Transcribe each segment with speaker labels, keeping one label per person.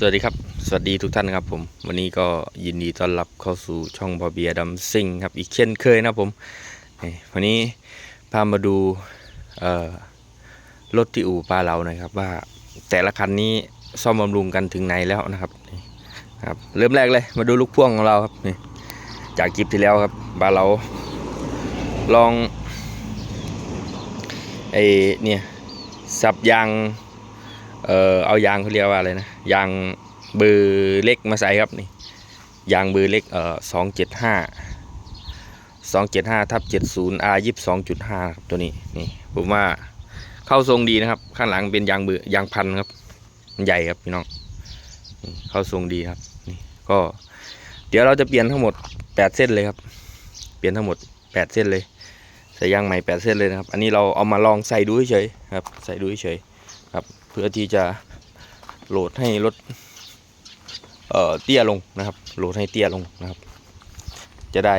Speaker 1: สวัสดีครับ สวัสดีทุกท่านครับผม วันนี้ก็ยินดีต้อนรับเข้าสู่ช่องบอเบียดัมซิงครับ อีกเช่นเคยนะผม วันนี้พามาดูรถที่อู่ปลาเราหน่อยครับ ว่าแต่ละคันนี้ซ่อมบำรุงกันถึงไหนแล้วนะครับครับ เริ่มแรกเลยมาดูลูกพ่วงของเราครับนี่จากคลิปที่แล้วครับปลาเราลองไอเนี่ยสับยาง เอ่อเอายางเขาเรียกว่าอะไรนะยางเบอร์เล็กมาใส่ครับนี่ยางเบอร์เล็กเอ่อสองเจ็ดห้าสองเจ็ดห้าทับเจ็ดศูนย์อายิบสองจุดห้าครับตัวนี้นี่ผมว่าเข้าทรงดีนะครับ ข้างหลังเป็นยางเบอร์ยางพันครับมันใหญ่ครับพี่น้องเข้าทรงดีครับนี่ก็เดี๋ยวเราจะเปลี่ยนทั้งหมดแปดเส้นเลยครับ เปลี่ยนทั้งหมดแปดเส้นเลยใส่ยางใหม่แปดเส้นเลยนะครับ อันนี้เราเอามาลองใส่ดูเฉยๆครับ ใส่ดูเฉย ครับ เพื่อที่จะโหลดให้รถเอ่อเตี้ยลงนะครับ โหลดให้เตี้ยลงนะครับ จะได้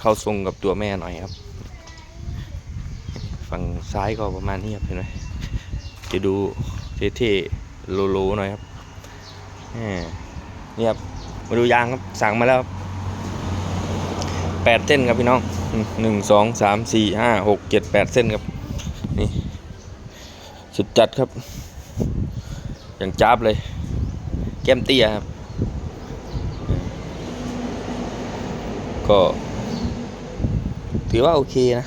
Speaker 1: เข้าทรงกับตัวแม่หน่อยครับ ฝั่งซ้ายก็ประมาณนี้ครับเห็นไหมจะดูเท่ๆโลๆหน่อยครับนี่ครับมาดูยางครับสั่งมาแล้วแปดเส้นครับพี่น้องหนึ่งสองสามสี่ห้าหกเจ็ดแปดเส้นครับนี่ สุดจัดครับ อย่างจ้าบเลย แก้มเตี้ยครับ ก็ ถือว่าโอเคนะ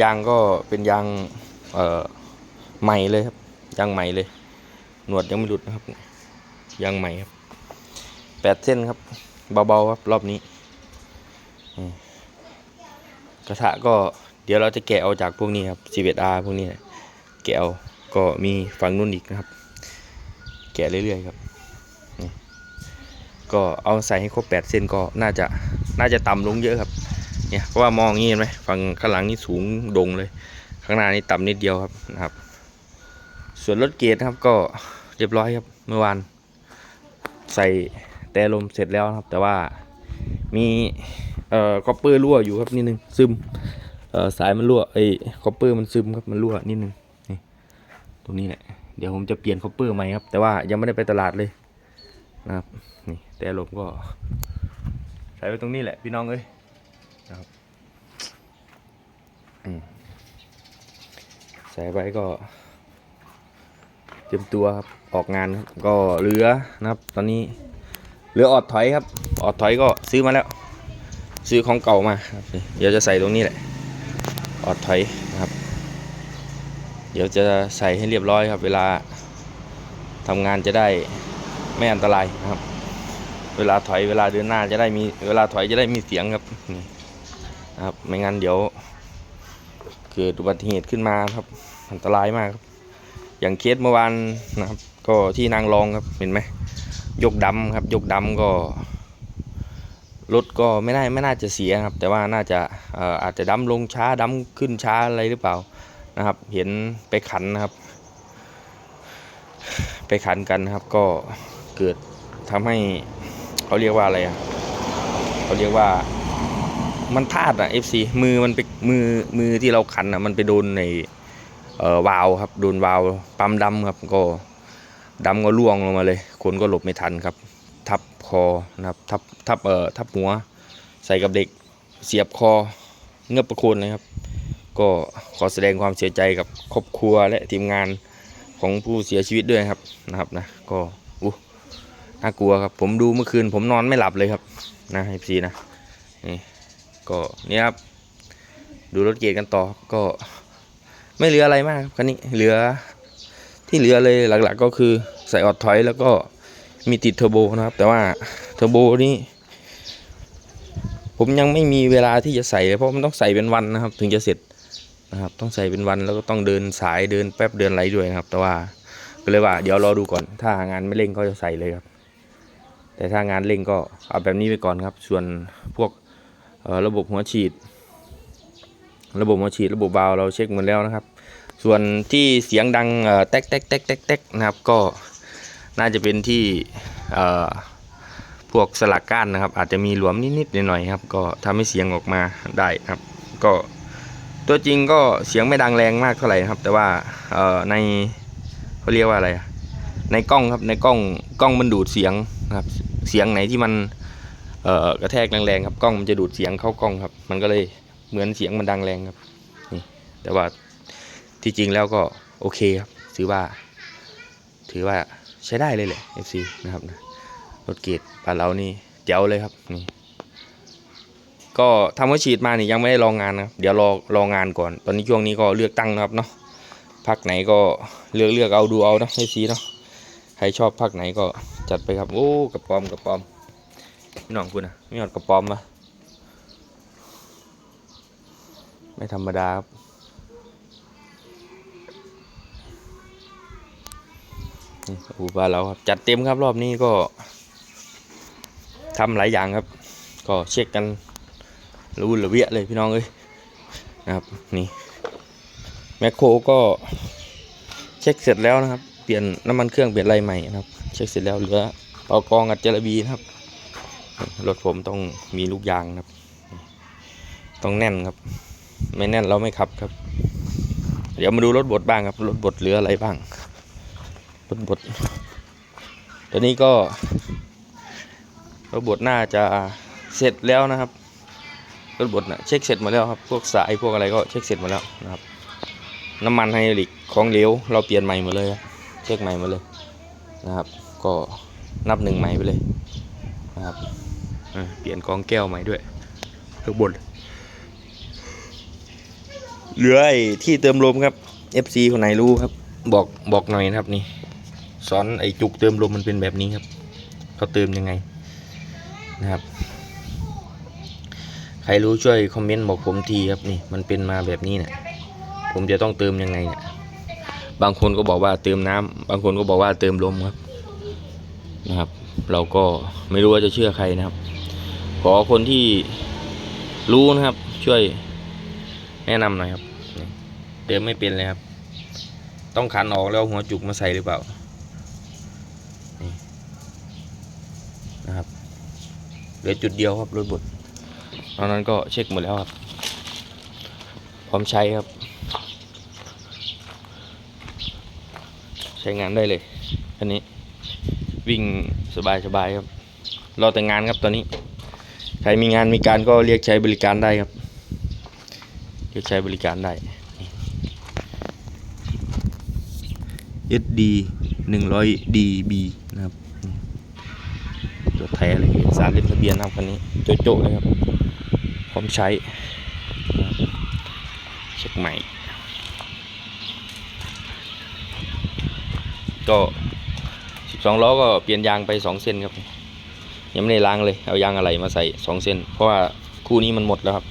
Speaker 1: ยางก็เป็นยางเอ่อใหม่เลยครับ ยางใหม่เลย หนวดยังไม่หลุดนะครับ ยางใหม่ครับแปดเส้นครับ เบาๆครับรอบนี้ กระทะก็เดี๋ยวเราจะแกะเอาจากพวกนี้ครับ 11R พวกนี้นะ แกะเอาก็มีฝั่งนู้นอีกนะครับ แกะเรื่อยๆครับก็เอาใส่ให้ครบแปดเส้นก็น่าจะน่าจะต่ำลงเยอะครับ เนี่ยเพราะว่ามองงนี้เห็นไหมฝั่งข้างหลังนี่สูงดงเลย ข้างหน้านี่ต่ำนิดเดียวครับนะครับ ส่วนรถเกียร์ครับก็เรียบร้อยครับเมื่อวานใส่แต่ลมเสร็จแล้วครับ แต่ว่ามีเอ่อคอปเปอร์รั่วอยู่ครับนิดนึงซึมเอ่อสายมันรั่วไอ้คอปเปอร์มันซึมครับมันรั่วนิดนึง ตรงนี้แหละ เดี๋ยวผมจะเปลี่ยนคอปเปอร์ใหม่ครับ แต่ว่ายังไม่ได้ไปตลาดเลยนะครับ นี่แต่ลมก็ ใส่ไว้ตรงนี้แหละพี่น้องเอ้ยนะครับใส่ไว้ก็ เตรียมตัวครับ ออกงานก็เหลือนะครับ ตอนนี้เหลือออดถอยครับ ออดถอยก็ซื้อมาแล้ว ซื้อของเก่ามาครับเดี๋ยวจะใส่ตรงนี้แหละ ออดถอยนะครับ เดี๋ยวจะใส่ให้เรียบร้อยครับ เวลาทำงานจะได้ไม่อันตรายนะครับ เวลาถอยเวลาเดินหน้าจะได้มีเวลาถอยจะได้มีเสียงครับนี่นะครับไม่งั้นเดี๋ยว เกิดอุบัติเหตุขึ้นมาครับ อันตรายมากครับ อย่างเคสเมื่อวานนะครับ ก็ที่นางรองครับเห็นไหมยกดำครับ ยกดำก็รถก็ไม่น่าไม่น่าจะเสียครับ แต่ว่าน่าจะอออาจจะดั้มลงช้าดั้มขึ้นช้าอะไรหรือเปล่า นะครับ เห็นไปขันนะครับ ไปขันกันนะครับ ก็เกิดทำให้เขาเรียกว่าอะไรอะเขาเรียกว่ามันพลาดอะ FC มือมันไปมือมือที่เราขันอะ มันไปโดนในเอ่อวาล์วครับโดนวาล์วปั๊มดำครับ ก็ดำก็ล่วงลงมาเลย คนก็หลบไม่ทันครับ ทับคอนะครับ ทับทับเอ่อทับหัว ใส่กับเด็กเสียบคอเงือบประโคนเลยครับ ก็ขอแสดงความเสียใจกับครอบครัวและทีมงานของผู้เสียชีวิตด้วยครับนะครับนะก็อู้น่ากลัวครับ ผมดูเมื่อคืน ผมนอนไม่หลับเลยครับนะเอฟซีนะนี่ก็เนี่ยครับ ดูรถเกียร์กันต่อก็ไม่เหลืออะไรมากครับคันนี้เหลือที่เหลือเลยหลักๆ ก็คือใส่ออดถอยแล้วก็มีติดเทอร์โบนะครับ แต่ว่าเทอร์โบนี่ผมยังไม่มีเวลาที่จะใส่เลยเพราะมันต้องใส่เป็นวันนะครับ ถึงจะเสร็จ นะครับ ต้องใส่เป็นวันแล้วก็ต้องเดินสายเดินแป๊บเดินไรด้วยนะครับ แต่ว่าก็เลยว่า เดี๋ยวรอดูก่อน ถ้างานไม่เร่งก็จะใส่เลยครับ แต่ถ้างานเร่งก็เอาแบบนี้ไปก่อนครับ ส่วนพวกระบบหัวฉีด ระบบหัวฉีด ระบบวาล์วเราเช็คหมดแล้วนะครับ ส่วนที่เสียงดังเอ่อแต๊กแต๊กแต๊กแต๊กแต๊กนะครับก็น่าจะเป็นที่พวกสลักก้านนะครับ อาจจะมีหลวมนิดๆหน่อยๆครับ ก็ทำให้เสียงออกมาได้ครับ ก็ ตัวจริงก็เสียงไม่ดังแรงมากเท่าไหร่นะครับ แต่ว่าเอ่อในเขาเรียกว่าอะไรในกล้องครับในกล้องกล้องมันดูดเสียงครับ เสียงไหนที่มันเอ่อกระแทกแรงๆครับกล้องมันจะดูดเสียงเข้ากล้องครับ มันก็เลยเหมือนเสียงมันดังแรงครับนี่แต่ว่าที่จริงแล้วก็โอเคครับถือว่า ถือว่าใช้ได้เลยแหละ FC นะครับนะรถเกียรดบ้านเรานี่เจ๋วเลยครับนี่ ก็ทำว่าฉีดมาเนี่ยยังไม่ได้ลองงานนะครับเดี๋ยวรอรองานก่อน ตอนนี้ช่วงนี้ก็เลือกตั้งนะครับเนาะพักไหนก็เลือกเลือกเอาดูเอาเนาะ FC เนาะใครชอบพักไหนก็จัดไปครับโอ้กระปอมกระปอมพี่น้องคุณนะไม่หอดกระปอมปะไม่ธรรมดาครับนี่อูบ้านเราครับจัดเต็มครับรอบนี้ก็ทำหลายอย่างครับ ก็เช็คกัน รู้ระเวียเลยพี่น้องเอ้ยนะครับนี่แมคโครก็เช็คเสร็จแล้วนะครับ เปลี่ยนน้ำมันเครื่องเปลี่ยนอะไรใหม่นะครับ เช็คเสร็จแล้วเหลือเป่ากองอัดเจลบีนะครับรถผมต้องมีลูกยางนะครับ ต้องแน่นครับ ไม่แน่นเราไม่ขับครับ เดี๋ยวมาดูรถบดบ้างครับ รถบดเหลืออะไรบ้าง รถบด ตัวนี้ก็รถบดน่าจะเสร็จแล้วนะครับ รถบดนะเช็คเสร็จหมาแล้วครับ พวกสายพวกอะไรก็เช็คเสร็จหมาแล้วนะครับ น้ำมันไฮดรอลิกของเหลวเราเปลี่ยนใหม่หมดเลยเช็คใหม่หมดเลยนะครับ ก็นับหนึ่งใหม่ไปเลยนะครับเปลี่ยนกองแก้วใหม่ด้วยรถบดเหลือไอ้ที่เติมลมครับ FC คนไหนรู้ครับ บอกบอกหน่อยนะครับนี่สอนไอ้จุกเติมลมมันเป็นแบบนี้ครับเขาเติมยังไงนะครับ ใครรู้ช่วยคอมเมนต์บอกผมทีครับนี่มันเป็นมาแบบนี้เนี่ยผมจะต้องเติมยังไงเนี่ยบางคนก็บอกว่าเติมน้ำบางคนก็บอกว่าเติมลมครับนะครับ เราก็ไม่รู้ว่าจะเชื่อใครนะครับ ขอคนที่รู้นะครับ ช่วยแนะนำหน่อยครับเติมไม่เป็นเลยครับ ต้องขันออกแล้วหัวจุกมาใส่หรือเปล่านี่นะครับเหลือจุดเดียวครับรถบด อนนั้นก็เช็คหมดแล้วครับ พร้อมใช้ครับ ใช้งานได้เลยคันนี้ วิ่งสบายสบายครับรอแต่งงานครับตอนนี้ ใครมีงานมีการก็เรียกใช้บริการได้ครับ เรียกใช้บริการได้ SD 100 DB นะครับตัวแท้เลยเอกสารเล่มทะเบียนนะครับคันนี้ โจ๊ะๆเลยครับพ ร้อมใช้เช็คใหม่ ก็12ล้อก็เปลี่ยนยางไป2เส้นครับ ยังไม่ได้ล้างเลย เอายางอะไรมาใส่2เส้น เพราะว่าคู่นี้มันหมดแล้วครับ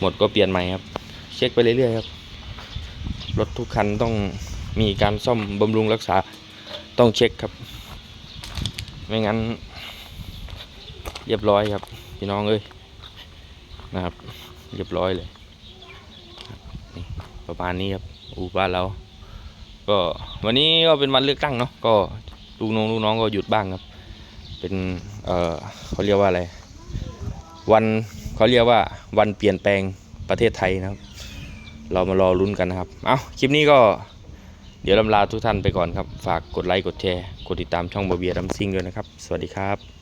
Speaker 1: หมดก็เปลี่ยนใหม่ครับ เช็คไปเรื่อยๆครับ รถทุกคันต้องมีการซ่อมบำรุงรักษาต้องเช็คครับ ไม่งั้น เรียบร้อยครับ พี่น้องเอ้ย นะครับ เรียบร้อยเลยนี่ประมาณนี้ครับอูบ้านเรา ก็วันนี้ก็เป็นวันเลือกตั้งเนาะก็ลูกน้องลูกน้องก็หยุดบ้างครับ เป็นเออเขาเรียกว่าอะไร วันเขาเรียกว่าวันเปลี่ยนแปลงประเทศไทยนะครับ เรามารอลุ้นกันนะครับ เอาคลิปนี้ก็เดี๋ยวลำลาทุกท่านไปก่อนครับ ฝากกดไลค์ กดแชร์ กดติดตามช่องบาเบียดัมซิงด้วยนะครับ สวัสดีครับ